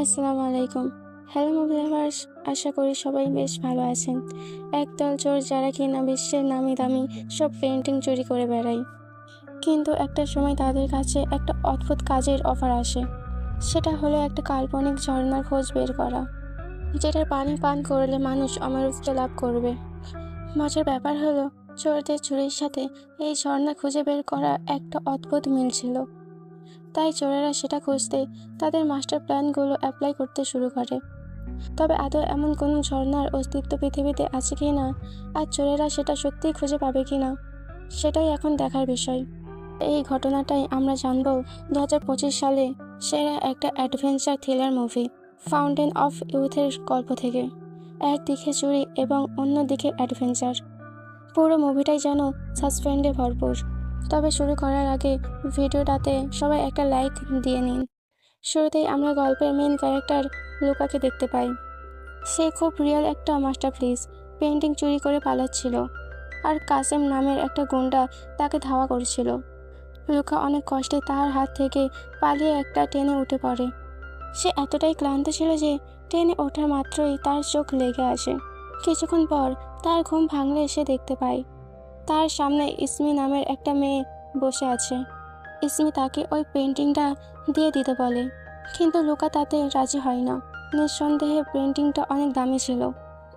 আসসালামু আলাইকুম hello movie lovers আশা করি সবাই বেশ ভালো আছেন। একদল চোর যারা কিনা বিশ্বের নামি দামি সব পেন্টিং চুরি করে বেড়ায়। কিন্তু একটা সময় তাদের কাছে একটা অদ্ভুত কাজের অফার আসে। সেটা হলো একটা কাল্পনিক ঝর্ণার খোঁজ বের করা, যেটার পানি পান করলে মানুষ অমরত্ব লাভ করবে। মজার ব্যাপার হলো, চোরদের চুরির সাথে এই ঝর্ণা খুঁজে বের করা একটা অদ্ভুত মিল ছিল। তাই চোরেরা সেটা খুঁজতে তাদের মাস্টার প্ল্যানগুলো অ্যাপ্লাই করতে শুরু করে। তবে আদৌ এমন কোনো ঝর্ণার অস্তিত্ব পৃথিবীতে আছে কি না? আর চোরেরা সেটা সত্যিই খুঁজে পাবে কি না? সেটাই এখন দেখার বিষয়। এই ঘটনাটাই আমরা জানব দু হাজার পঁচিশ সালে সেরা একটা adventure thriller movie, fountain of ইউথের গল্প থেকে। একদিকে চুরি এবং অন্যদিকে অ্যাডভেঞ্চার। পুরো মুভিটাই যেন সাসপেন্ডে ভরপুর। তবে শুরু করার আগে ভিডিওটাতে সবাই একটা লাইক দিয়ে নিন। শুরুতেই আমরা গল্পের মেন ক্যারেক্টার লুকাকে দেখতে পাই। সে খুব রিয়েল একটা মাস্টার প্লিজ পেন্টিং চুরি করে পালাচ্ছিল আর কাসেম নামের একটা গুন্ডা তাকে ধাওয়া করছিল। লুকা অনেক কষ্টে তার হাত থেকে পালিয়ে একটা ট্রেনে উঠে পড়ে। সে এতটাই ক্লান্ত ছিল যে ট্রেনে ওঠার মাত্রই তার চোখ লেগে আসে। কিছুক্ষণ পর তার ঘুম ভাঙলে এসে দেখতে পায় তার সামনে ইসমি নামের একটা মেয়ে বসে আছে। ইসমি তাকে ওই পেন্টিংটা দিয়ে দিতে বলে, কিন্তু লুকা তাতে রাজি হয় না। নিঃসন্দেহে পেন্টিংটা অনেক দামি ছিল।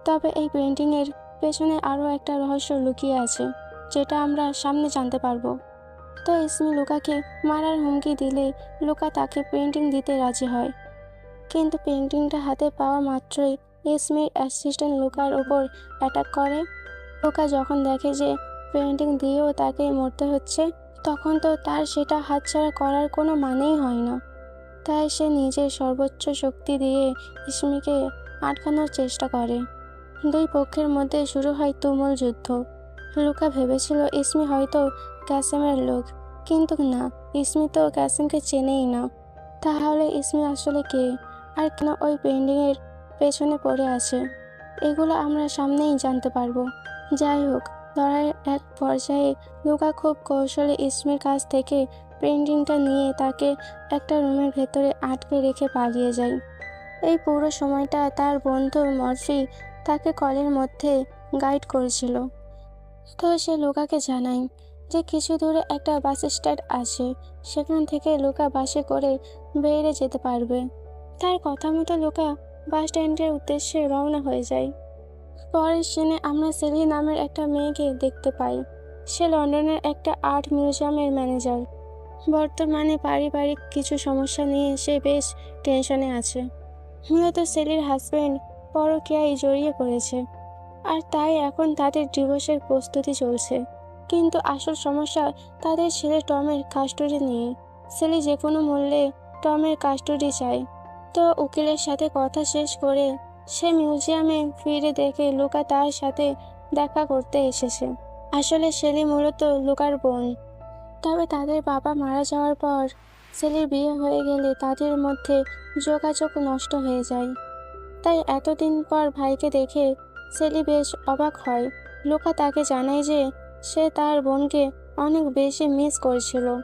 তবে এই পেন্টিংয়ের পেছনে আরও একটা রহস্য লুকিয়ে আছে, যেটা আমরা সামনে জানতে পারব। তো ইসমি লুকাকে মারার হুমকি দিলে লুকা তাকে পেন্টিং দিতে রাজি হয়। কিন্তু পেন্টিংটা হাতে পাওয়া মাত্রই ইসমির অ্যাসিস্ট্যান্ট লুকার ওপর অ্যাটাক করে। লুকা যখন দেখে যে পেন্টিং দিয়েও তাকে মরতে হচ্ছে, তখন তো তার সেটা হাতছাড়া করার কোনো মানেই হয় না। তাই সে নিজের সর্বোচ্চ শক্তি দিয়ে ইসমিকে আটকানোর চেষ্টা করে। দুই পক্ষের মধ্যে শুরু হয় তুমুল যুদ্ধ। লুকা ভেবেছিল ইসমি হয়তো ক্যাসেমের লোক, কিন্তু না, ইসমি তো ক্যাসেমকে চেনেই না। তাহলে ইসমি আসলে কে? আর কেন ওই পেন্টিংয়ের পেছনে পড়ে আছে? এগুলো আমরা সামনেই জানতে পারব। যাই হোক লড়াইয়ের এক পর্যায়ে লুকা খুব কৌশলে ইসমির কাছ থেকে পেন্টিংটা নিয়ে তাকে একটা রুমের ভেতরে আটকে রেখে পালিয়ে যায়। এই পুরো সময়টা তার বন্ধু মরফি তাকে কলের মধ্যে গাইড করেছিল। তো সে লুকাকে জানায় যে কিছু দূরে একটা বাস স্ট্যান্ড আছে, সেখান থেকে লুকা বাসে করে বেরিয়ে যেতে পারবে। তার কথা মতো লুকা বাস স্ট্যান্ডের উদ্দেশ্যে রওনা হয়ে যায়। পরের সিনে আমরা সেলি নামের একটা মেয়েকে দেখতে পাই। সে লন্ডনের একটা আর্ট মিউজিয়ামের ম্যানেজার। বর্তমানে পারিবারিক কিছু সমস্যা নিয়ে সে বেশ টেনশনে আছে। মূলত সেলির হাজব্যান্ড পরকীয়ায় জড়িয়ে পড়েছে। আর তাই এখন তাদের ডিভোর্সের প্রস্তুতি চলছে। কিন্তু আসল সমস্যা তাদের ছেলে টমের কাস্টডি নিয়ে। সেলি যে কোনো মূল্যে টমের কাস্টডি চায়। তো উকিলের সাথে কথা শেষ করে সে মিউজিয়ামে ফিরে দেখে লুকা তার সাথে দেখা করতে এসেছে। আসলে সেলি মূলত লুকার বোন। তবে তাদের বাবা মারা যাওয়ার পর সেলির বিয়ে হয়ে গেলে তাদের মধ্যে যোগাযোগ নষ্ট হয়ে যায়। তাই এতদিন পর ভাইকে দেখে সেলি বেশ অবাক হয়। লুকা তাকে জানায় যে সে তার বোনকে অনেক বেশি মিস করছিল।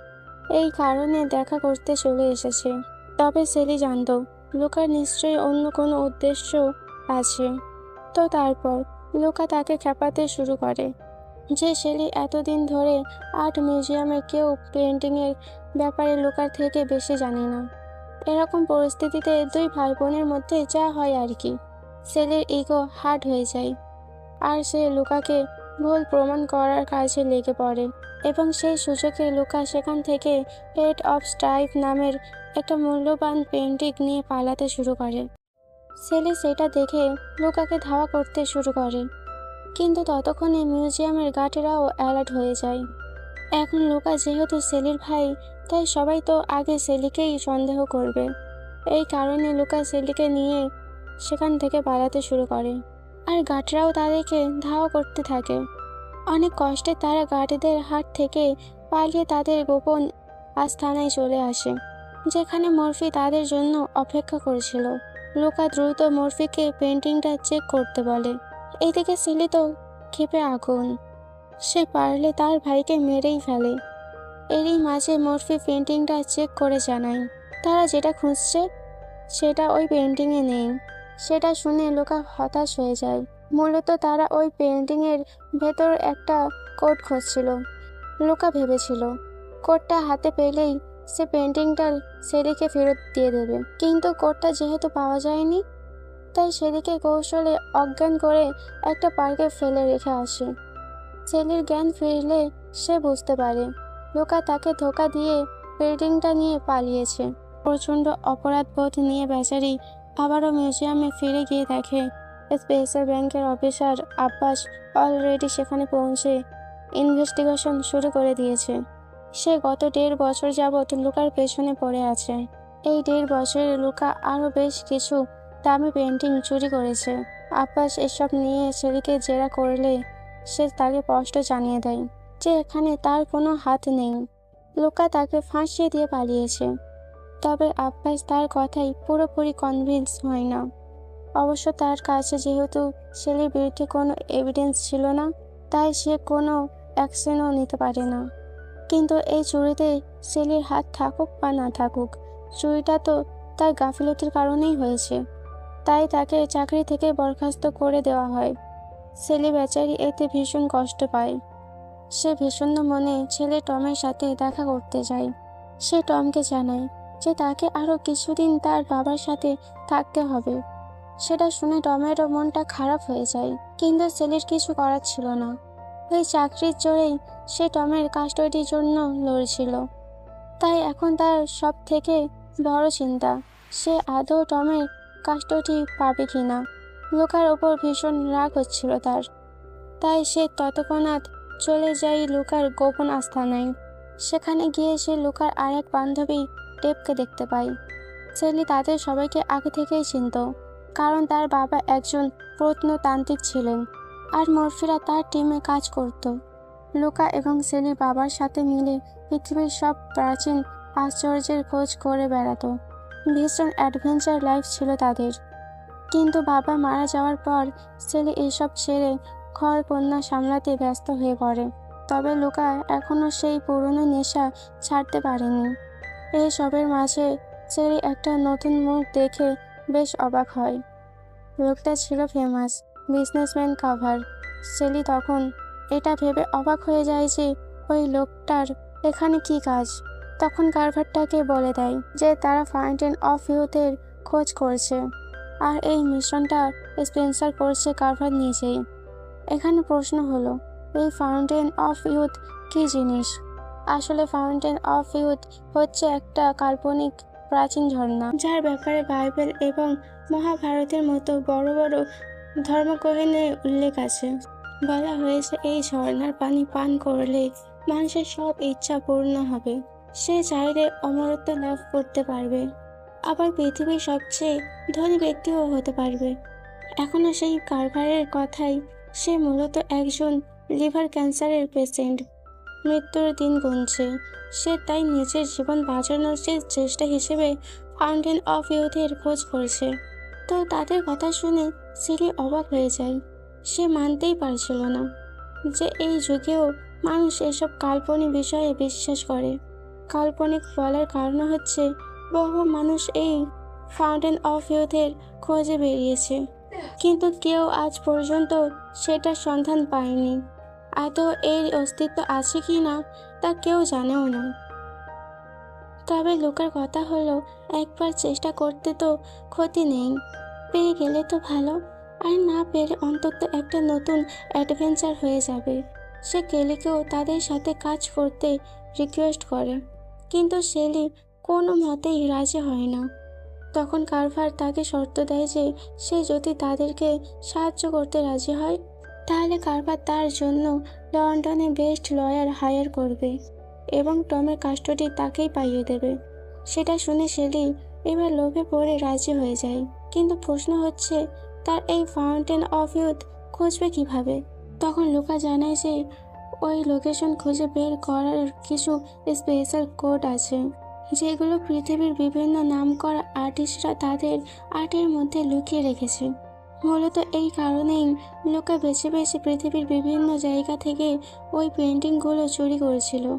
এই কারণে দেখা করতে চলে এসেছে। তবে সেলি জানত লুকার নিশ্চয়ই অন্য কোনো উদ্দেশ্য আছে। তো তারপর লুকা তাকে খেপাতে শুরু করে। যে শেলি এতদিন ধরে আর্ট মিউজিয়ামে কেউ পেন্টিংয়ের ব্যাপারে লুকার থেকে বেশি জানে না। এরকম পরিস্থিতিতে দুই ভাই বোনের মধ্যে যা হয় আর কি, সেলের ইগো হার্ড হয়ে যায়। আর সে লুকাকে ভুল প্রমাণ করার কাজে লেগে পড়ে। এবং সেই সুযোগে লুকা সেখান থেকে হেড অফ স্ট্রাইপ নামের একটা মূল্যবান পেন্টিং নিয়ে পালাতে শুরু করে। সেলি সেটা দেখে লুকাকে ধাওয়া করতে শুরু করে। কিন্তু ততক্ষণে মিউজিয়ামের গার্ডেরাও অ্যালার্ট হয়ে যায়। এখন লুকা যেহেতু সেলির ভাই, তাই সবাই তো আগে সেলিকেই সন্দেহ করবে। এই কারণে লুকা সেলিকে নিয়ে সেখান থেকে পালাতে শুরু করে। আর গার্ডরাও তাদেরকে ধাওয়া করতে থাকে। অনেক কষ্টে তারা গার্ডদের হাত থেকে পালিয়ে তাদের গোপন আস্থানায় চলে আসে। যেখানে মরফি তাদের জন্য অপেক্ষা করেছিল। লুকা দ্রুত মরফিকে পেন্টিংটা চেক করতে বলে। এদিকে সেলি তো ক্ষেপে আগুন। সে পারলে তার ভাইকে মেরেই ফেলে। এরই মাঝে মরফি পেন্টিংটা চেক করে জানায়, তারা যেটা খুঁজছে, সেটা ওই পেন্টিংয়ে নেই। সেটা শুনে লোকা হতাশ হয়ে যায়। মূলত তারা ওই পেন্টিংয়ের ভেতর একটা কোট খুঁজছিল। লোকা ভেবেছিল কোটটা হাতে পেলেই সে পেন্টিংটা সেদিকে ফেরত দিয়ে দেবে। কিন্তু কোডটা যেহেতু পাওয়া যায়নি, তাই সেদিকে কৌশলে অজ্ঞান করে একটা পার্কে ফেলে রেখে আসে। সেলির জ্ঞান ফিরলে সে বুঝতে পারে, লোকা তাকে ধোকা দিয়ে পেন্টিংটা নিয়ে পালিয়েছে। প্রচণ্ড অপরাধবোধ নিয়ে বেচারি আবারও মিউজিয়ামে ফিরে গিয়ে দেখে স্পেশাল ব্যাংকের অফিসার আব্বাস অলরেডি সেখানে পৌঁছে ইনভেস্টিগেশন শুরু করে দিয়েছে। সে গত দেড় বছর যাবৎ লুকার পেছনে পড়ে আছে। এই দেড় বছরে লুকা আরও বেশ কিছু দামি পেন্টিং চুরি করেছে। আব্বাস এসব নিয়ে ছেলেকে জেরা করলে সে তাকে স্পষ্ট জানিয়ে দেয় যে এখানে তার কোনো হাত নেই। লুকা তাকে ফাঁসিয়ে দিয়ে পালিয়েছে। তবে আব্বাস তার কথাই পুরোপুরি কনভিন্স হয় না। অবশ্য তার কাছে যেহেতু ছেলের বিরুদ্ধে কোনো এভিডেন্স ছিল না, তাই সে কোনো অ্যাকশনও নিতে পারে না। কিন্তু এই চুরিতে সেলির হাত থাকুক বা না থাকুক চুরিটা তো তার গাফিলতির কারণেই হয়েছে। তাই তাকে চাকরি থেকে বরখাস্ত করে দেওয়া হয়। সেলি বেচারি এতে ভীষণ কষ্ট পায়। সে ভীষণ মনে ছেলে টমের সাথে দেখা করতে যায়। সে টমকে জানায় যে তাকে আরও কিছুদিন তার বাবার সাথে থাকতে হবে। সেটা শুনে টমেরও মনটা খারাপ হয়ে যায়, কিন্তু সেলির কিছু করার ছিল না। ওই চাকরির জোরেই সে টমের কাস্টডির জন্য লড়ছিল। তাই এখন তার সব থেকে বড় চিন্তা, সে আদৌ টমের কাস্টডি পাবে কিনা? লোকার ওপর ভীষণ রাগ হচ্ছিল তার। তাই সে তৎক্ষণাৎ চলে যায় লুকার গোপন আস্থানায় সেখানে গিয়ে সে লুকার আরেক বান্ধবী টেপকে দেখতে পায়। সেলি তাদের সবাইকে আগে থেকেই চিনত, কারণ তার বাবা একজন প্রত্নতান্ত্রিক ছিলেন। আর মরফিরা তার টিমে কাজ করত। লুকা এবং সেলি বাবার সাথে মিলে পৃথিবীর সব প্রাচীন আশ্চর্যের খোঁজ করে বেড়াতো। ভীষণ অ্যাডভেঞ্চার লাইফ ছিল তাদের। কিন্তু বাবা মারা যাওয়ার পর সেলি এসব ছেড়ে ঘর কন্যা সামলাতে ব্যস্ত হয়ে পড়ে। তবে লুকা এখনও সেই পুরনো নেশা ছাড়তে পারেনি। এই সবের মাঝে সেলি একটা নতুন মুখ দেখে বেশ অবাক হয়। লোকটা ছিল ফেমাস বিজনেসম্যান কাভার। সেলি তখন এটা ভেবে অবাক হয়ে যায় যে ওই লোকটার এখানে কি কাজ। তখন কারভারটাকে বলে দেয় যে তারা ফাউন্টেন অফ ইউথের খোঁজ করছে। আর এই মিশনটা স্পেন্সার করছে কারভার নিজেই এখানে প্রশ্ন হলো, এই ফাউন্টেন অফ ইউথ কী জিনিস? আসলে ফাউন্টেন অফ ইউথ হচ্ছে একটা কাল্পনিক প্রাচীন ঝর্ণা, যার ব্যাপারে বাইবেল এবং মহাভারতের মতো বড় বড় ধর্মগ্রহণের উল্লেখ আছে। বলা হয়েছে, এই ঝর্ণার পানি পান করলে মানুষের সব ইচ্ছা পূর্ণ হবে। সে চাইলে অমরত্ব লাভ করতে পারবে। আবার পৃথিবীর সবচেয়ে ধনী ব্যক্তিও হতে পারবে। এখনও সেই কারবারের কথাই সে মূলত একজন লিভার ক্যান্সারের পেশেন্ট। মৃত্যুর দিন গুনছে। সে তাই নিজের জীবন বাঁচানোর চেষ্টা হিসেবে ফাউন্টেন অফ ইউথের খোঁজ করছে। তো তাদের কথা শুনে সিলি অবাক হয়ে যায়। সে মানতেই পারছিল না যে এই যুগেও মানুষ এসব কাল্পনিক বিষয়ে বিশ্বাস করে। কাল্পনিক বলার কারণ হচ্ছে, বহু মানুষ এই ফাউন্টেন অফ ইউথের খোঁজে বেরিয়েছে। কিন্তু কেউ আজ পর্যন্ত সেটার সন্ধান পায়নি। আদৌ এর অস্তিত্ব আছে কি না, তা কেউ জানেও না। তবে লোকের কথা হলো, একবার চেষ্টা করতে তো ক্ষতি নেই। পেয়ে গেলে তো ভালো। আর না পেলে অন্তত একটা নতুন অ্যাডভেঞ্চার হয়ে যাবে। সে কেলিকেও তাদের সাথে কাজ করতে রিকোয়েস্ট করে। কিন্তু সেলি কোনো মতেই রাজি হয় না। তখন কারভার তাকে শর্ত দেয় যে সে যদি তাদেরকে সাহায্য করতে রাজি হয়, তাহলে কারভার তার জন্য লন্ডনে বেস্ট লয়ার হায়ার করবে এবং টমের কাস্টডি তাকেই পাইয়ে দেবে। সেটা শুনে সেলি এবার লোভে পড়ে রাজি হয়ে যায়। কিন্তু প্রশ্ন হচ্ছে, তার এই ফাউন্টেন অফ ইউথ খুঁজবে কীভাবে? তখন লোকা জানায় যে, ওই লোকেশন খুঁজে বের করার কিছু স্পেশাল কোড আছে, যেগুলো পৃথিবীর বিভিন্ন নামকরা আর্টিস্টরা তাদের আর্টের মধ্যে লুকিয়ে রেখেছে। মূলত এই কারণেই লোকা বেছে বেছে পৃথিবীর বিভিন্ন জায়গা থেকে ওই পেন্টিংগুলো চুরি করেছিল।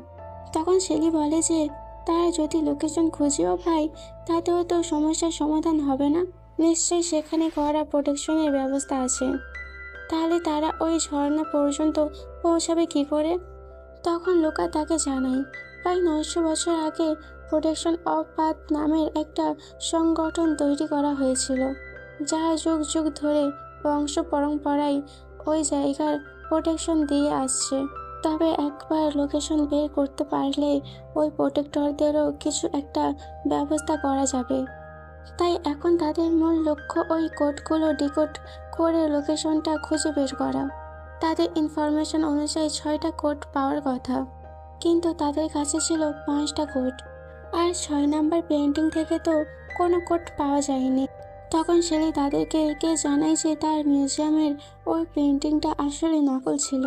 তখন শেলি বলে যে, তারা যদি লোকেশন খুঁজেও পায়, তাতেও তো সমস্যার সমাধান হবে না। নিশ্চয়ই সেখানে করা প্রোটেকশনের ব্যবস্থা আছে। তাহলে তারা ওই ঝর্ণা পর্যন্ত পৌঁছাবে কি করে? তখন লোকা তাকে জানায়, প্রায় নয়শো বছর আগে প্রোটেকশন অফ পাথ নামের একটা সংগঠন তৈরি করা হয়েছিল, যা যুগ যুগ ধরে বংশ পরম্পরায় ওই জায়গার প্রোটেকশন দিয়ে আসছে। তবে একবার লোকেশন বের করতে পারলে ওই প্রোটেক্টরদেরও কিছু একটা ব্যবস্থা করা যাবে। তাই এখন তাদের মূল লক্ষ্য ওই কোডগুলো ডিকোড করে লোকেশনটা খুঁজে বের করা। তাদের ইনফরমেশন অনুযায়ী ছয়টা কোড পাওয়ার কথা, কিন্তু তাদের কাছে ছিল পাঁচটা কোড। আর ছয় নাম্বার পেন্টিং থেকে তো কোনো কোড পাওয়া যায়নি। তখন শেলি তাদেরকে কে জানায় যে তার মিউজিয়ামের ওই পেন্টিংটা আসলে নকল ছিল।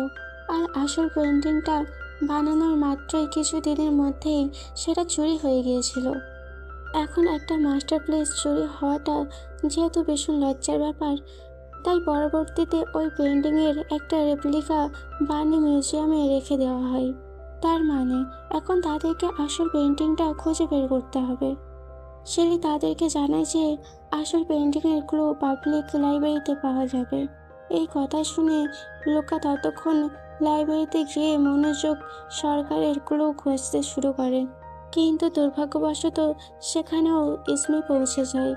আর আসল পেন্টিংটা বানানোর মাত্রই কিছু দিনের মধ্যেই সেটা চুরি হয়ে গিয়েছিল। এখন একটা মাস্টার প্লেস চুরি হওয়াটা যেহেতু ভীষণ লজ্জার ব্যাপার, তাই পরবর্তীতে ওই পেন্টিংয়ের একটা রেপ্লিকা বানি মিউজিয়ামে রেখে দেওয়া হয়। তার মানে এখন তাদেরকে আসল পেন্টিংটা খুঁজে বের করতে হবে। শেলি তাদেরকে জানায় যে, আসল পেন্টিংয়ের ক্লু পাবলিক লাইব্রেরিতে পাওয়া যাবে। এই কথা শুনে লোকা ততক্ষণ লাইব্রেরিতে গিয়ে মনোযোগ সরকারের ক্লু খুঁজতে শুরু করে। কিন্তু দুর্ভাগ্যবশত সেখানেও ইসমি পৌঁছে যায়।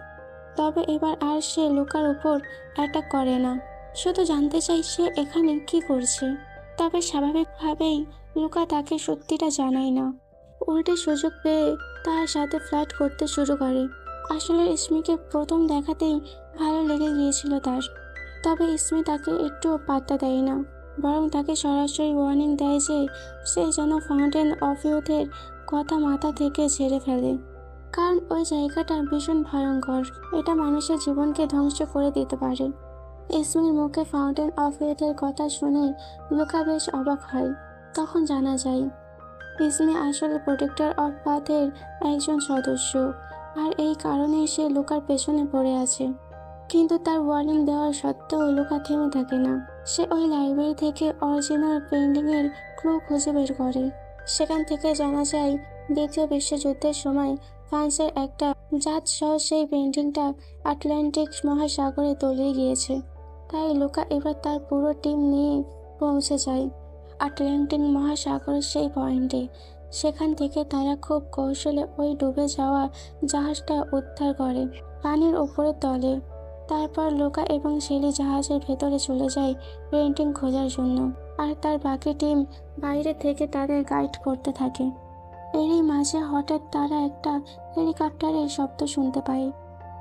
তবে এবার আর সে লোকার উপর অ্যাটাক করে না। শুধু জানতে চাই সে এখানে কি করছে। তবে স্বাভাবিকভাবেই লুকা তাকে সত্যিটা জানায় না। উল্টে সুযোগ পেয়ে তার সাথে ফ্ল্যাট করতে শুরু করে। আসলে ইসমিকে প্রথম দেখাতেই ভালো লেগে গিয়েছিল তার। তবে ইসমি তাকে একটু পাত্তা দেয় না। বরং তাকে সরাসরি ওয়ার্নিং দেয় যে সে যেন ফাউন্টেন অফ ইউথের কথা মাথা থেকে ঝেড়ে ফেলে। কারণ ওই জায়গাটা ভীষণ ভয়ঙ্কর। এটা মানুষের জীবনকে ধ্বংস করে দিতে পারে। ইসমির মুখে ফাউন্টেন অফ ইউথের কথা শুনে লুকা বেশ অবাক হয়। তখন জানা যায়, ইসমি আসলে প্রোটেক্টর অফ পাথের একজন সদস্য। আর এই কারণেই সে লুকার পেছনে পড়ে আছে। কিন্তু তার ওয়ার্নিং দেওয়ার সত্ত্বেও লুকা থেমে থাকে না। সে ওই লাইব্রেরি থেকে অরিজিনাল পেন্টিংয়ের ক্লু খুঁজে বের করে। সেখান থেকে জানা যায়, দ্বিতীয় বিশ্বযুদ্ধের সময় ফ্রান্সের একটা জাত সহ সেই পেন্টিংটা আটলান্টিক মহাসাগরে তলিয়ে গিয়েছে। তাই লোকা এবার তার পুরো টিম নিয়ে পৌঁছে যায় আটলান্টিক মহাসাগরের সেই পয়েন্টে। সেখান থেকে তারা খুব কৌশলে ওই ডুবে যাওয়া জাহাজটা উদ্ধার করে পানির ওপরে তলে। তারপর লোকা এবং শেলি জাহাজের ভেতরে চলে যায় পেন্টিং খোঁজার জন্য। আর তার বাকি টিম বাইরে থেকে তাদের গাইড করতে থাকে। এরই মাঝে হঠাৎ তারা একটা হেলিকপ্টারের শব্দ শুনতে পায়।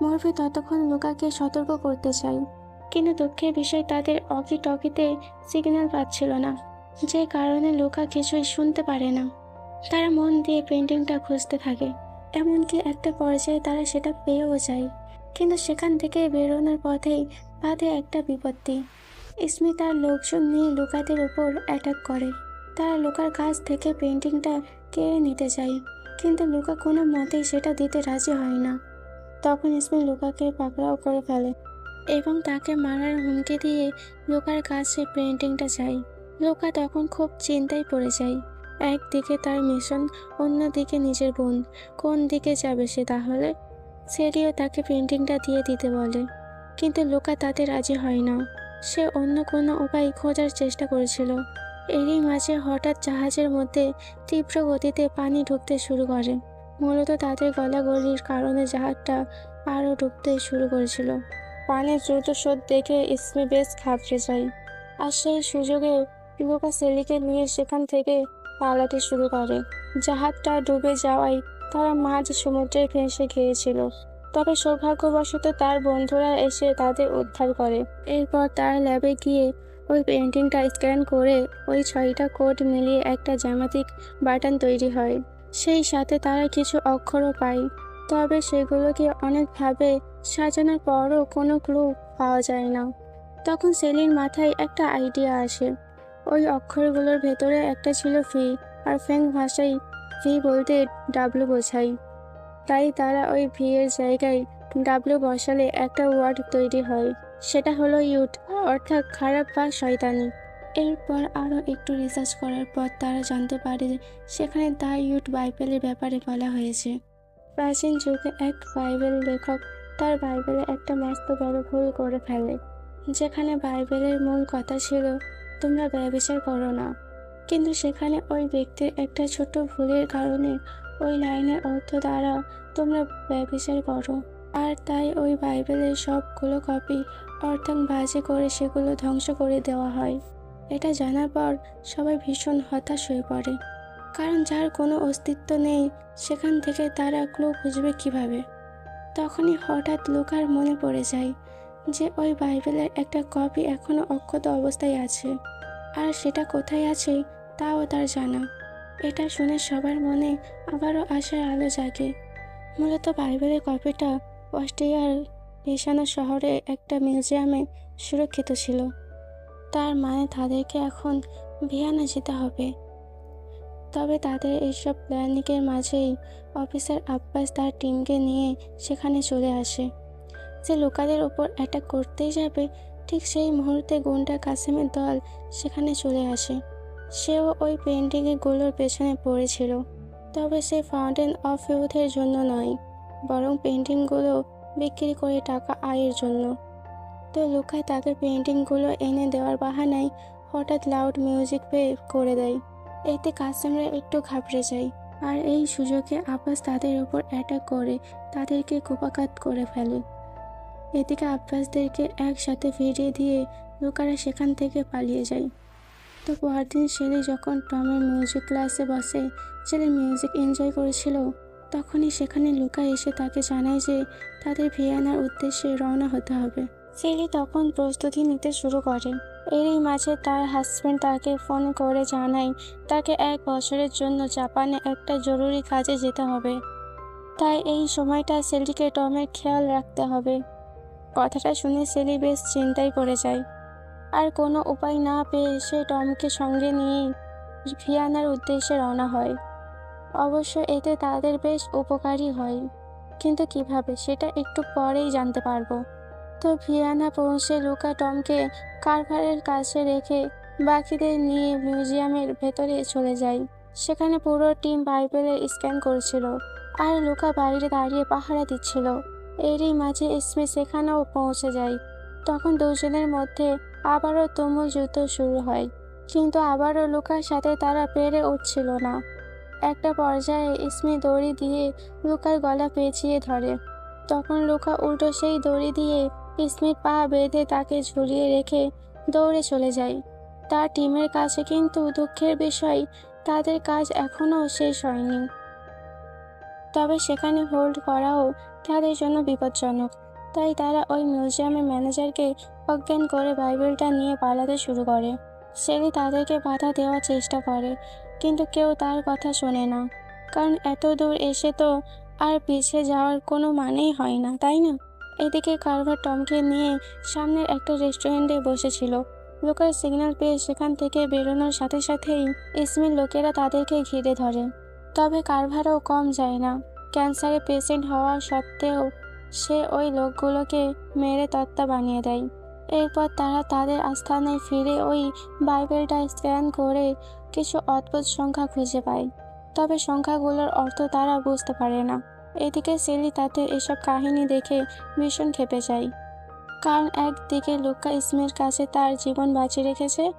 মরফি ততক্ষণ লোকাকে সতর্ক করতে চায়, কিন্তু দুঃখের বিষয় তাদের অকি টকিতে সিগন্যাল পাচ্ছিল না। যে কারণে লোকা কিছুই শুনতে পারে না। তারা মন দিয়ে পেন্টিংটা খুঁজতে থাকে, এমনকি একটা পর্যায়ে তারা সেটা পেয়েও যায়। কিন্তু সেখান থেকে বেরোনোর পথেই বাধে একটা বিপত্তি। ইসমি তার লোকজন নিয়ে লোকাদের উপর অ্যাটাক করে। তারা লোকার কাছ থেকে পেন্টিংটা কেড়ে নিতে চায়, কিন্তু লুকা কোনো মতেই সেটা দিতে রাজি হয় না। তখন ইসমি লুকাকে পাকড়াও করে ফেলে এবং তাকে মারার হুমকি দিয়ে লোকার কাছে পেন্টিংটা চাই লোকা তখন খুব চিন্তায় পড়ে যায়। একদিকে তার মিশন অন্যদিকে নিজের বোন। কোন দিকে যাবে সে তাহলে? সেরিও তাকে পেন্টিংটা দিয়ে দিতে বলে, কিন্তু লোকা তাতে রাজি হয় না। সে অন্য কোনো উপায় খোঁজার চেষ্টা করেছিল। এরই মাঝে হঠাৎ জাহাজের মধ্যে তীব্র গতিতে পানি ঢুকতে শুরু করে। মূলত তাদের গলাগলির কারণে জাহাজটা আরও ডুবতে শুরু করেছিল। পানির দ্রুত স্রোত দেখে ইসমি বেশ ঘাবড়ে যায়। আর সেই সুযোগে লুকা সেলিকে নিয়ে সেখান থেকে পালাতে শুরু করে। জাহাজটা ডুবে যাওয়ায় তারা মাঝ সমুদ্রে ভেসে গিয়েছিল। তবে সৌভাগ্যবশত তার বন্ধুরা এসে তাদের উদ্ধার করে। এরপর তার ল্যাবে গিয়ে ওই পেন্টিংটা স্ক্যান করে ওই ছয়টা কোড মিলিয়ে একটা জ্যামাতিক বাটন তৈরি হয়। সেই সাথে তারা কিছু অক্ষরও পায়। তবে সেগুলোকে অনেকভাবে সাজানোর পরও কোনো ক্লু পাওয়া যায় না। তখন সেলির মাথায় একটা আইডিয়া আসে। ওই অক্ষরগুলোর ভেতরে একটা ছিল ফি আর ফ্যাং ভাষায় ফি বলতে ডাব্লু বোঝায়। তাই তারা ওই ভিয়ের জায়গায় ডাব্লু বসালে একটা ওয়ার্ড তৈরি হয়। সেটা হলো ইউট অর্থাৎ খারাপ বা শয়তানি। এরপর আরও একটু রিসার্চ করার পর তারা জানতে পারে যে সেখানে দ্য ইউট বাইবেলের ব্যাপারে বলা হয়েছে। প্রাচীন যুগে এক বাইবেল লেখক তার বাইবেলে একটা মস্ত বড় ভুল করে ফেলে, যেখানে বাইবেলের মূল কথা ছিল, তোমরা ব্যবচার করো না। কিন্তু সেখানে ওই ব্যক্তির একটা ছোট ভুলের কারণে ওই লাইনের অর্থ দ্বারা তোমরা ব্যবচার করো। আর তাই ওই বাইবেলের সবগুলো কপি অর্থাৎ বাজে করে সেগুলো ধ্বংস করে দেওয়া হয়। এটা জানার পর সবাই ভীষণ হতাশ হয়ে পড়ে। কারণ যার কোনো অস্তিত্ব নেই, সেখান থেকে তারা ক্লু খুঁজবে কীভাবে? তখনই হঠাৎ লোকার মনে পড়ে যায় যে ওই বাইবেলের একটা কপি এখনও অক্ষত অবস্থায় আছে। আর সেটা কোথায় আছে, তাও তার জানা। এটা শুনে সবার মনে আবারও আশার আলো জাগে। মূলত বাইবেলের কপিটা অস্ট্রিয়ার পেশানো শহরে একটা মিউজিয়ামে সুরক্ষিত ছিল। তার মানে তাদেরকে এখন ভিয়ানা যেতে হবে। তবে তাদের এইসব প্ল্যানিংয়ের মাঝেই অফিসার আব্বাস তার টিমকে নিয়ে সেখানে চলে আসে। যে লোকাদের ওপর অ্যাটাক করতেই যাবে, ঠিক সেই মুহূর্তে গুন্ডা কাসেমের দল সেখানে চলে আসে। সেও ওই পেন্টিংগুলোর পেছনে পড়েছিল। তবে সে ফাউন্টেন অফ ইউথের জন্য নয়, বরং পেন্টিংগুলো বিক্রি করে টাকা আয়ের জন্য। তো লুকায় তাকে পেন্টিংগুলো এনে দেওয়ার বাহানায় হঠাৎ লাউড মিউজিক পে করে দেয়। এতে কাস্টমাররা একটু ঘাবড়ে যায়, আর এই সুযোগে আব্বাস তাদের উপর অ্যাটাক করে, তাদেরকে কুপাকাত করে ফেলে। এদিকে আব্বাসদেরকে একসাথে ফিরিয়ে দিয়ে লোকারা সেখান থেকে পালিয়ে যায়। তো পরদিন ছেলে যখন টমের মিউজিক ক্লাসে বসে ছেলে মিউজিক এনজয় করেছিল, তখনই সেখানে লুকা এসে তাকে জানায় যে তাদের ভিয়ানার উদ্দেশ্যে রওনা হতে হবে। সেলি তখন প্রস্তুতি নিতে শুরু করে। এরই মাঝে তার হাজব্যান্ড তাকে ফোন করে জানায়, তাকে এক বছরের জন্য জাপানে একটা জরুরি কাজে যেতে হবে। তাই এই সময়টা সেলিকে টমের খেয়াল রাখতে হবে। কথাটা শুনে সেলি বেশ চিন্তায় পড়ে যায়। আর কোনো উপায় না পেয়ে সে টমকে সঙ্গে নিয়ে ভিয়ানার উদ্দেশ্যে রওনা হয়। অবশ্য এতে তাদের বেশ উপকারী হয়। কিন্তু কীভাবে, সেটা একটু পরেই জানতে পারব। তো ভিয়ানা পৌঁছে লুকা টমকে কারভারের কাছে রেখে বাকিদের নিয়ে মিউজিয়ামের ভেতরে চলে যায়। সেখানে পুরো টিম বাইবেলের স্ক্যান করছিল আর লুকা বাইরে দাঁড়িয়ে পাহারা দিচ্ছিল। এরই মাঝে ইসমি সেখানেও পৌঁছে যায়। তখন দুজনের মধ্যে আবারও তুমুল যুদ্ধ শুরু হয়, কিন্তু আবারও লুকার সাথে তারা পেরে উঠছিল না। একটা পর্যায়ে ইসমি দড়ি দিয়ে লুকার গলা পেঁচিয়ে ধরে। তখন লুকা উল্টো সেই দড়ি দিয়ে ইসমির পা বেঁধে তাকে ঝুলিয়ে রেখে দৌড়ে চলে যায়। তার টিমের কাছে কিন্তু দুঃখের বিষয়, তাদের কাজ এখনও শেষ হয়নি। তবে সেখানে হোল্ড করাও তাদের জন্য বিপজ্জনক। তাই তারা ওই মিউজিয়ামের ম্যানেজারকে অজ্ঞান করে বাইবেলটা নিয়ে পালাতে শুরু করে। সেলি তাদেরকে বাধা দেওয়ার চেষ্টা করে, কিন্তু কেউ তার কথা শোনে না। কারণ এত দূর এসে তো আর পিছিয়ে যাওয়ার কোনো মানেই হয় না, তাই না? এদিকে কারভার টমকে নিয়ে সামনের একটা রেস্টুরেন্টে বসেছিল। লোকের সিগন্যাল পেয়ে সেখান থেকে বেরোনোর সাথে সাথেই ইসমির লোকেরা তাদেরকে ঘিরে ধরে। তবে কারভারও কম যায় না। ক্যান্সারে পেশেন্ট হওয়া সত্ত্বেও সে ওই লোকগুলোকে মেরে তত্ত্বা বানিয়ে দেয়। এরপর তারা তাদের আস্থানে ফিরে ওই বাইবেলটা স্ক্যান করে কিছু অদ্ভুত সংখ্যা খুঁজে পায়। তবে সংখ্যাগুলোর অর্থ তারা বুঝতে পারে না। এদিকে সেলি তাদের এসব কাহিনী দেখে ভীষণ খেপে যায়। কারণ একদিকে লুকা ইসমের কাছে তার জীবন বাঁচিয়ে রেখেছে,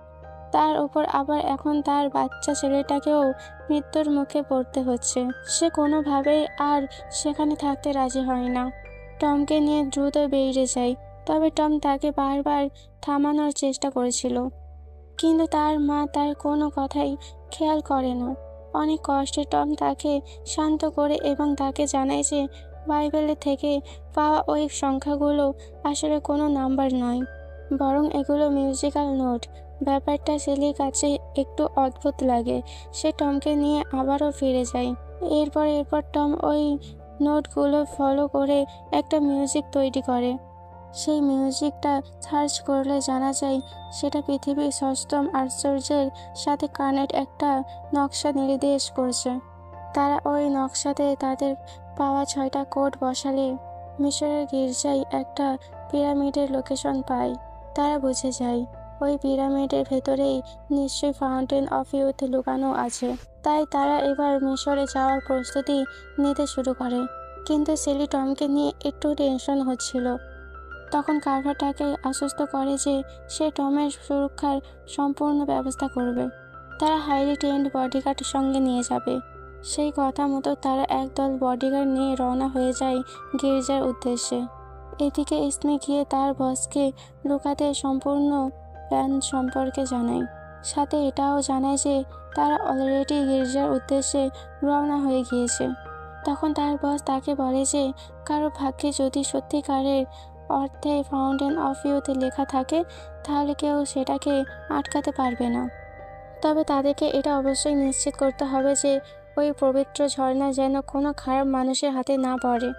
তার উপর আবার এখন তার বাচ্চা ছেলেটাকেও মৃত্যুর মুখে পড়তে হচ্ছে। সে কোনোভাবেই আর সেখানে থাকতে রাজি হয় না। টমকে নিয়ে দ্রুত বেরিয়ে যায়, তবে টম তাকে বারবার থামানোর চেষ্টা করেছিল। কিন্তু তার মা তার কোনো কথাই খেয়াল করে না। অনেক কষ্টে টম তাকে শান্ত করে এবং তাকে জানায় যে বাইবেলে থেকে পাওয়া ওই সংখ্যাগুলো আসলে কোনো নাম্বার নয়, বরং এগুলো মিউজিক্যাল নোট। ব্যাপারটা সেলির কাছে একটু অদ্ভুত লাগে। সে টমকে নিয়ে আবারও ফিরে যায়। এরপর এরপর টম ওই নোটগুলো ফলো করে একটা মিউজিক তৈরি করে। সেই মিউজিকটা সার্চ করলে জানা যায় সেটা পৃথিবীর ষষ্ঠম আশ্চর্যের সাথে কানেক্ট একটা নকশা নির্দেশ করছে। তারা ওই নকশাতে তাদের পাওয়া ছয়টা কোড বসালে মিশরের গির্জায় একটা পিরামিডের লোকেশন পায়। তারা বুঝে যায়, ওই পিরামিডের ভেতরেই নিশ্চয়ই ফাউন্টেন অফ ইউথ লুকানো আছে। তাই তারা এবার মিশরে যাওয়ার প্রস্তুতি নিতে শুরু করে। কিন্তু সেলি টমকে নিয়ে একটু টেনশন হচ্ছিল। তখন কার্ভার তাকে আশ্বস্ত করে যে সে টমের সুরক্ষার সম্পূর্ণ ব্যবস্থা করবে। তারা হাইলি ট্রেন্ড বডিগার্ড সঙ্গে নিয়ে যাবে। সেই কথা মতো তারা একদল বডিগার্ড নিয়ে রওনা হয়ে যায় গির্জার উদ্দেশ্যে। এদিকে ইসমি গিয়ে তার বসকে লুকাতে সম্পূর্ণ প্ল্যান সম্পর্কে জানায়। সাথে এটাও জানায় যে তারা অলরেডি গির্জার উদ্দেশ্যে রওনা হয়ে গিয়েছে। তখন তার বস তাকে বলে যে, কারও ভাগ্যে যদি সত্যিকারের অর্থে ফাউন্টেন অফ ইউথ লেখা থাকে, তাহলে কেউ সেটাকে আটকাতে পারবে না। তবে তাদেরকে এটা অবশ্যই নিশ্চিত করতে হবে যে, ওই পবিত্র ঝর্ণা যেন কোনো খারাপ মানুষের হাতে না পড়ে।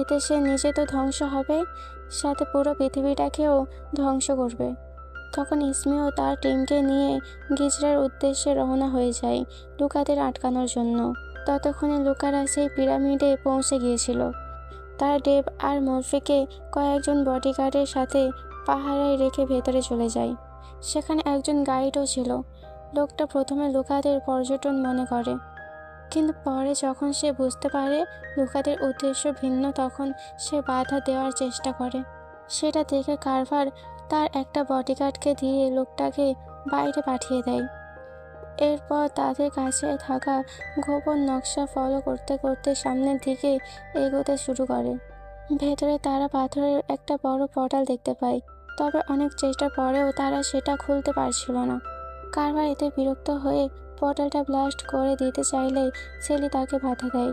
এতে সে নিজে তো ধ্বংস হবে, সাথে পুরো পৃথিবীটাকেও ধ্বংস করবে। তখন ইসমিও তার টিমকে নিয়ে গিজরার উদ্দেশ্যে রওনা হয়ে যায় লুকাদের আটকানোর জন্য। ততক্ষণে লুকারা সেই পিরামিডে পৌঁছে গিয়েছিল। তার ডেভ আর মরফিকে কয়েকজন বডিগার্ডের সাথে পাহারায় রেখে ভেতরে চলে যায়। সেখানে একজন গাইডও ছিল। লোকটা প্রথমে লুকাদের পর্যটন মনে করে। কিন্তু পরে যখন সে বুঝতে পারে লুকাদের উদ্দেশ্য ভিন্ন, তখন সে বাধা দেওয়ার চেষ্টা করে। সেটা দেখে কারভার তার একটা বডিগার্ডকে দিয়ে লোকটাকে বাইরে পাঠিয়ে দেয়। এরপর তাদের কাছে থাকা গোপন নকশা ফলো করতে করতে সামনের দিকে এগোতে শুরু করে। ভেতরে তারা পাথরের একটা বড় পর্টাল দেখতে পায়, তবে অনেক চেষ্টার পরেও তারা সেটা খুলতে পারছিল না। কারবার এতে বিরক্ত হয়ে পোর্টালটা ব্লাস্ট করে দিতে চাইলে সেলি তাকে বাধা দেয়।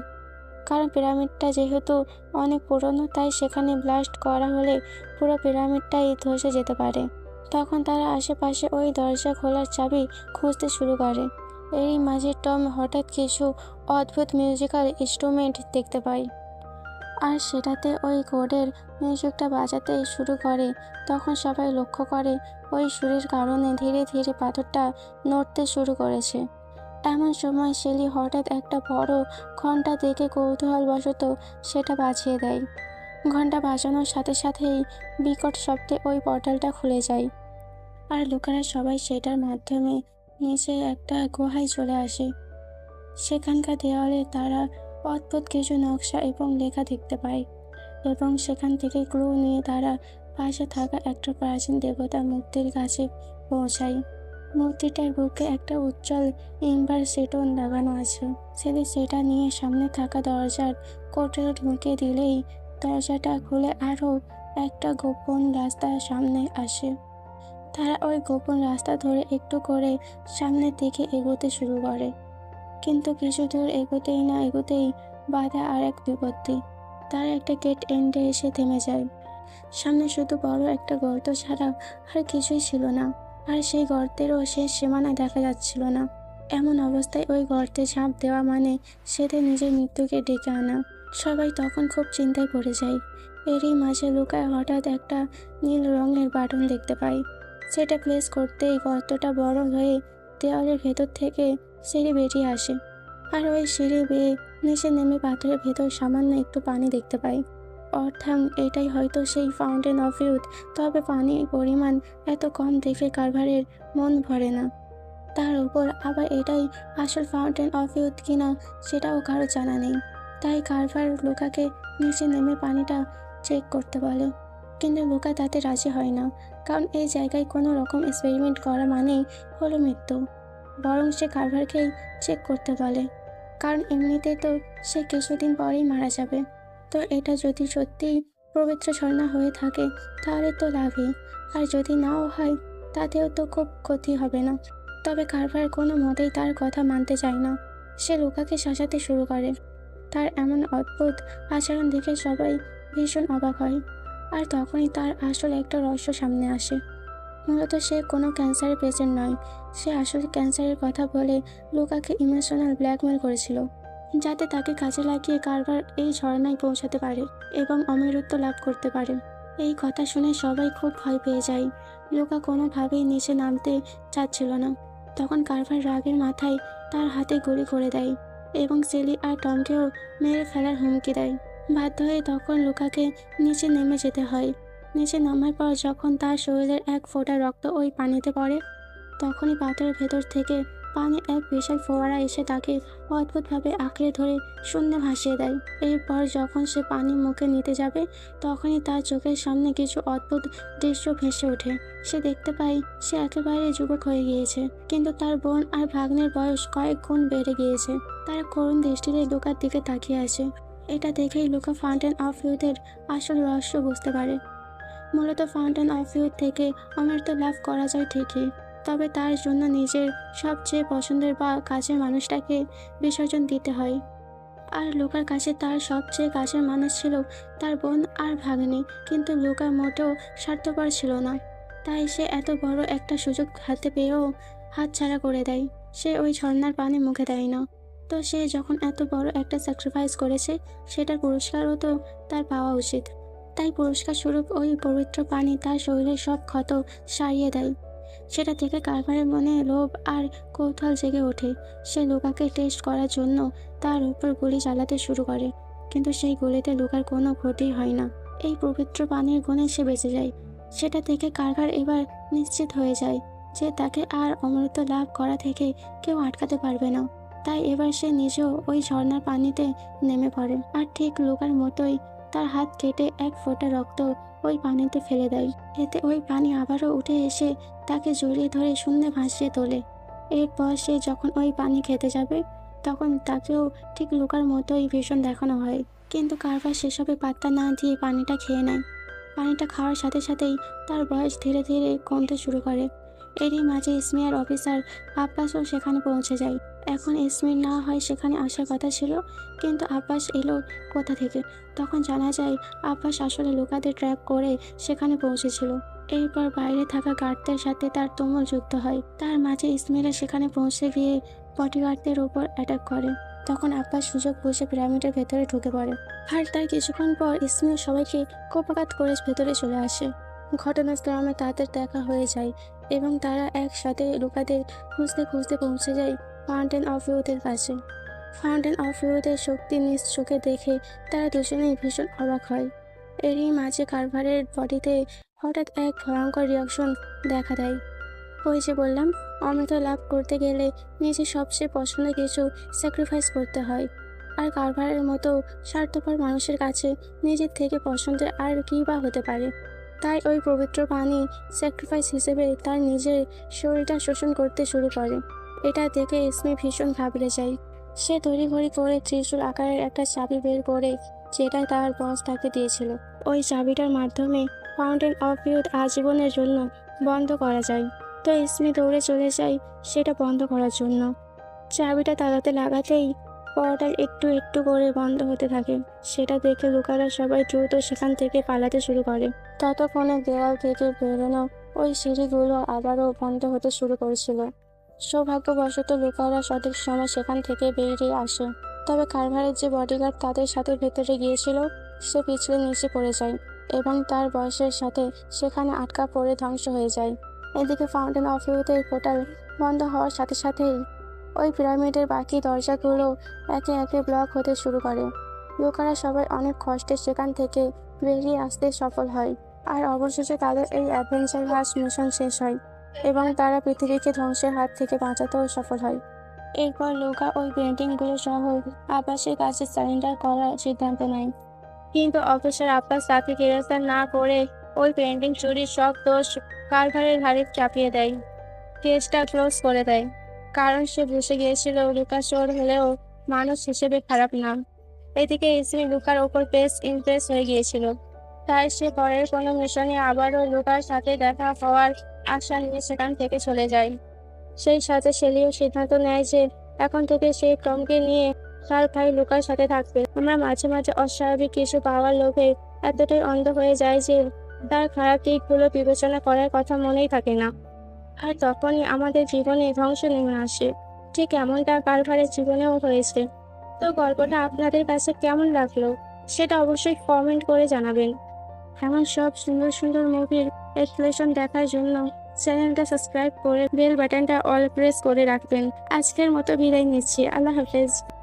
কারণ পিরামিডটা যেহেতু অনেক পুরনো, তাই সেখানে ব্লাস্ট করা হলে পুরো পিরামিডটাই ধসে যেতে পারে। তখন তারা আশেপাশে ওই দরজা খোলার চাবি খুঁজতে শুরু করে। এরই মাঝে টম হঠাৎ কিছু অদ্ভুত মিউজিক্যাল ইনস্ট্রুমেন্ট দেখতে পায়। আর সেটাতে ওই কোডের মিউজিকটা বাজাতে শুরু করে। তখন সবাই লক্ষ্য করে, ওই সুরের কারণে ধীরে ধীরে পাথরটা নড়তে শুরু করেছে। এমন সময় শেলি হঠাৎ একটা বড় ঘণ্টা দেখে কৌতূহলবশত সেটা বাজিয়ে দেয়। ঘণ্টা বাজানোর সাথে সাথেই বিকট শব্দে ওই পর্টালটা খুলে যায়। আর লোকেরা সবাই সেটার মাধ্যমে নিচে একটা গুহায় চলে আসে। সেখানকার দেওয়ালে তারা অদ্ভুত কিছু নকশা এবং লেখা দেখতে পায় এবং সেখান থেকে ক্লু নিয়ে তারা পাশে থাকা একটা প্রাচীন দেবতা মূর্তির কাছে পৌঁছায়। মূর্তিটার বুকে একটা উজ্জ্বল ইম্বার সেটন লাগানো আছে। ছেলে সেটা নিয়ে সামনে থাকা দরজার কোটে ঢুকে দিলেই দরজাটা খুলে আরও একটা গোপন রাস্তা সামনে আসে। তারা ওই গোপন রাস্তা ধরে একটু করে সামনের দিকে এগোতে শুরু করে। কিন্তু কিছু দূর এগোতেই না এগোতেই বাধা আর এক বিপত্তি। তার একটা গেট এন্ডে এসে থেমে যায়। সামনে শুধু বড় একটা গর্ত ছাড়া আর কিছুই ছিল না। আর সেই গর্তেরও শেষ সীমানা দেখা যাচ্ছিল না। এমন অবস্থায় ওই গর্তে ঝাঁপ দেওয়া মানে সেতে নিজের মৃত্যুকে ডেকে আনা। সবাই তখন খুব চিন্তায় পড়ে যায়। এরই মাঝে লুকায় হঠাৎ একটা নীল রঙের বাটন দেখতে পাই সেটা প্লেস করতেই গর্তটা বড় হয়ে দেওয়ালের ভেতর থেকে সিঁড়ি বেরিয়ে আসে। আর ওই সিঁড়ি বেয়ে নিচে নেমে পাথরের ভেতর সামান্য একটু পানি দেখতে পাই অর্থাৎ এটাই হয়তো সেই ফাউন্টেন অফ ইউথ তবে পানির পরিমাণ এত কম দেখে কারভারের মন ভরে না। তার উপর আবার এটাই আসল ফাউন্টেন অফ ইউথ কিনা সেটাও কারও জানা নেই। তাই কারভার লুকাকে নিচে নেমে পানিটা চেক করতে বলে। কিন্তু লুকা তাতে রাজি হয় না, কারণ এই জায়গায় কোনো রকম এক্সপেরিমেন্ট করা মানেই হলো মৃত্যু। বরং সে কারভারকেই চেক করতে বলে। কারণ এমনিতে তো সে কিছুদিন পরেই মারা যাবে। তো এটা যদি সত্যিই পবিত্র ঝর্ণা হয়ে থাকে, তাহলে তো লাভই। আর যদি নাও হয়, তাতেও তো খুব ক্ষতি হবে না। তবে কারবার কোনো মতেই তার কথা মানতে চায় না। সে লুকাকে শাসাতে শুরু করে। তার এমন অদ্ভুত আচরণ দেখে সবাই ভীষণ অবাক হয়। আর তখনই তার আসল একটা রহস্য সামনে আসে। মূলত সে কোনো ক্যান্সারের পেশেন্ট নয়। সে আসলে ক্যান্সারের কথা বলে লুকাকে ইমোশনাল ব্ল্যাকমেল করেছিল। যাতে তাকে কাজে লাগিয়ে কারবার এই ঝর্ণায় পৌঁছাতে পারে এবং অমরত্ব লাভ করতে পারে। এই কথা শুনে সবাই খুব ভয় পেয়ে যায়। লোকা কোনোভাবেই নিচে নামতে চাচ্ছিল না। তখন কারভার রাগের মাথায় তার হাতে গুলি করে দেয় এবং সেলি আর টমকেও মেরে ফেলার হুমকি দেয়। বাধ্য হয়ে তখন লুকাকে নিচে নেমে যেতে হয়। নিচে নামার পর যখন তার শরীরের এক ফোঁটা রক্ত ওই পানিতে পড়ে, তখনই পাথরের ভেতর থেকে পানি এক বিশাল ফোয়ারা এসে তাকে অদ্ভুতভাবে আঁকড়ে ধরে শূন্যে ভাসিয়ে দেয়। এরপর যখন সে পানি মুখে নিতে যাবে, তখনই তার চোখের সামনে কিছু অদ্ভুত দৃশ্য ভেসে ওঠে। সে দেখতে পায়, সে একেবারে যুবক হয়ে গিয়েছে, কিন্তু তার বোন আর ভাগ্নের বয়স কয়েক গুণ বেড়ে গিয়েছে। তারা করুণ দৃষ্টিতে লোকার দিকে তাকিয়ে আছে। এটা দেখেই লোকা ফাউন্টেন অফ ইউথের আসল রহস্য বুঝতে পারে। মূলত ফাউন্টেন অফ ইউথ থেকে অমৃত লাভ করা যায় ঠিকই। তবে তার জন্য নিজের সবচেয়ে পছন্দের বা কাছের মানুষটাকে বিসর্জন দিতে হয়। আর লোকার কাছে তার সবচেয়ে কাছের মানুষ ছিল তার বোন আর ভাগ্নি, কিন্তু লোকা মোটেও স্বার্থপর ছিল না। তাই সে এত বড় একটা সুযোগ হাতে পেয়েও হাতছাড়া করে দেয়। সে ওই ঝর্ণার পানি মুখে দেয় না। তো সে যখন এত বড় একটা স্যাক্রিফাইস করেছে সেটার পুরস্কারও তো তার পাওয়া উচিত। তাই পুরস্কার স্বরূপ ওই পবিত্র পানি তার শরীরের সব ক্ষত সারিয়ে দেয়। সেটা থেকে কারবারের মনে লোভ আর কৌতূহল জেগে ওঠে। সে লোকাকে টেস্ট করার জন্য তার উপর গুলি চালাতে শুরু করে। কিন্তু সেই গুলিতে লোকার কোনো ক্ষতি হয় না। এই পবিত্র পানির গুণে সে বেঁচে যায়। সেটা থেকে কারবার এবার নিশ্চিত হয়ে যায় যে তাকে আর অমৃত লাভ করা থেকে কেউ আটকাতে পারবে না। তাই এবার সে নিজেও ওই ঝর্ণার পানিতে নেমে পড়ে। আর ঠিক লোকার মতোই তার হাত কেটে এক ফোঁটা রক্ত ওই পানিতে ফেলে দেয়। এতে ওই পানি আবারও উঠে এসে তাকে জড়িয়ে ধরে শূন্যে ভাসিয়ে তোলে। এরপর সে যখন ওই পানি খেতে যাবে, তখন তাকেও ঠিক লুকার মতোই ভীষণ দেখানো হয়। কিন্তু কারবার সেসবে পাত্তা না দিয়ে পানিটা খেয়ে নেয়। পানিটা খাওয়ার সাথে সাথেই তার বয়স ধীরে ধীরে কমতে শুরু করে। এরই মাঝে ইসমিয়ার অফিসার আব্বাসও সেখানে পৌঁছে যায়। এখন ইসমির না হয় সেখানে আসার কথা ছিল, কিন্তু আব্বাস এলো কোথা থেকে? তখন জানা যায়, আব্বাস আসলে লোকাদের ট্র্যাপ করে সেখানে পৌঁছেছিল। এরপর বাইরে থাকা গার্ডদের সাথে তার তুমুল যুক্ত হয়। তার মাঝে ইসমিরা সেখানে পৌঁছে গিয়ে বডিগার্ডদের ওপর অ্যাটাক করে। তখন আব্বাস সুযোগ বুঝে পিরামিডের ভেতরে ঢুকে পড়ে। আর তার কিছুক্ষণ পর ইসমিও সবাইকে কোপাঘাত করে ভেতরে চলে আসে। ঘটনাস্থলে তাদের দেখা হয়ে যায় এবং তারা একসাথে লোকাদের খুঁজতে খুঁজতে পৌঁছে যায় ফাউন্টেন অফ ইউথের কাছে। ফাউন্টেন অফ ইউথের শক্তি নিজ চোখে দেখে তারা দুজনেই ভীষণ অবাক হয়। এরই মাঝে কারভারের বডিতে হঠাৎ এক ভয়ঙ্কর রিয়াকশন দেখা দেয়। ওই যে বললাম, অমৃত লাভ করতে গেলে নিজের সবচেয়ে পছন্দের কিছু স্যাক্রিফাইস করতে হয়। আর কারভারের মতো স্বার্থপর মানুষের কাছে নিজের থেকে পছন্দের আর কী বা হতে পারে? তাই ওই পবিত্র পানি স্যাক্রিফাইস হিসেবে তার নিজের শরীরটা শোষণ করতে শুরু করে। এটা দেখে ইসমি ভীষণ ঘাবড়ে যায়। সে তড়িঘড়ি করে ত্রিশূল আকারের একটা চাবি বের করে যেটা তার বস তাকে দিয়েছিল। ওই চাবিটার মাধ্যমে ফাউন্টেন অফ ইউথ আজীবনের জন্য বন্ধ করা যায়। তো ইসমি দৌড়ে চলে যায়, সেটা বন্ধ করার জন্য। চাবিটা তালাতে লাগাতেই পোর্টাল একটু একটু করে বন্ধ হতে থাকে। সেটা দেখে লোকারা সবাই দ্রুত সেখান থেকে পালাতে শুরু করে। ততক্ষণে দেওয়াল থেকে বেরোনো ওই সিঁড়িগুলো আবারও বন্ধ হতে শুরু করেছিল। সৌভাগ্যবশত লোকারা সঠিক সময় সেখান থেকে বেরিয়ে আসে। তবে কারভারের যে বডিগার্ড তাদের সাথে ভেতরে গিয়েছিল, সে পিছলে নিচে পড়ে যায়। এবং তার বয়সের সাথে সেখানে আটকা পড়ে ধ্বংস হয়ে যায়। এদিকে ফাউন্টেন অফ ইউথের পোর্টাল বন্ধ হওয়ার সাথে সাথেই ওই পিরামিডের বাকি দরজাগুলো একে একে ব্লক হতে শুরু করে। লোকেরা সবাই অনেক কষ্টে সেখান থেকে বেরিয়ে আসতে সফল হয়। আর অবশেষে তাদের এই অ্যাডভেঞ্চার হাস মিশন শেষ হয় এবং তারা পৃথিবীকে ধ্বংসের হাত থেকে বাঁচাতেও সফল হয়। এরপর লোকা ওই পেন্টিংগুলো সহ আব্বাসের কাছে সারেন্ডার করার সিদ্ধান্ত নেয়। কিন্তু অফিসার আব্বাস তাকে গ্রেফতার না করে ওই পেন্টিং চুরির সব দোষ কারভারের ঘাড়ে চাপিয়ে দেয়। কেসটা ক্লোজ করে দেয়। কারণ সে বুঝে গিয়েছিল লুকা চোর হলেও মানুষ হিসেবে খারাপ না। এদিকে ইসমি লুকার ওপর বেশ ইমপ্রেস হয়ে গিয়েছিল। তাই সে পরের কোনো মিশনে আবারও লুকার সাথে দেখা হওয়ার আশা নিয়ে সেখান থেকে চলে যায়। সেই সাথে সেলিও সিদ্ধান্ত নেয় যে এখন থেকে সে টমকে নিয়ে তার ভাই লুকার সাথে থাকবে। আমরা মাঝে মাঝে অস্বাভাবিক কিছু পাওয়ার লোভে এতটাই অন্ধ হয়ে যায় যে তার খারাপ দিকগুলো বিবেচনা করার কথা মনেই থাকে না। আর তখনই আমাদের জীবনে ধ্বংস নেমে আসে। ঠিক এমনটা কারভারের জীবনেও হয়েছে। তো গল্পটা আপনাদের কাছে কেমন লাগল, সেটা অবশ্যই কমেন্ট করে জানাবেন। এমন সব সুন্দর সুন্দর মুভির এক্সপ্লেশন দেখার জন্য চ্যানেলটা সাবস্ক্রাইব করে বেল বাটনটা অল প্রেস করে রাখবেন। আজকের মতো বিদায় নিচ্ছি। আল্লাহ হাফেজ।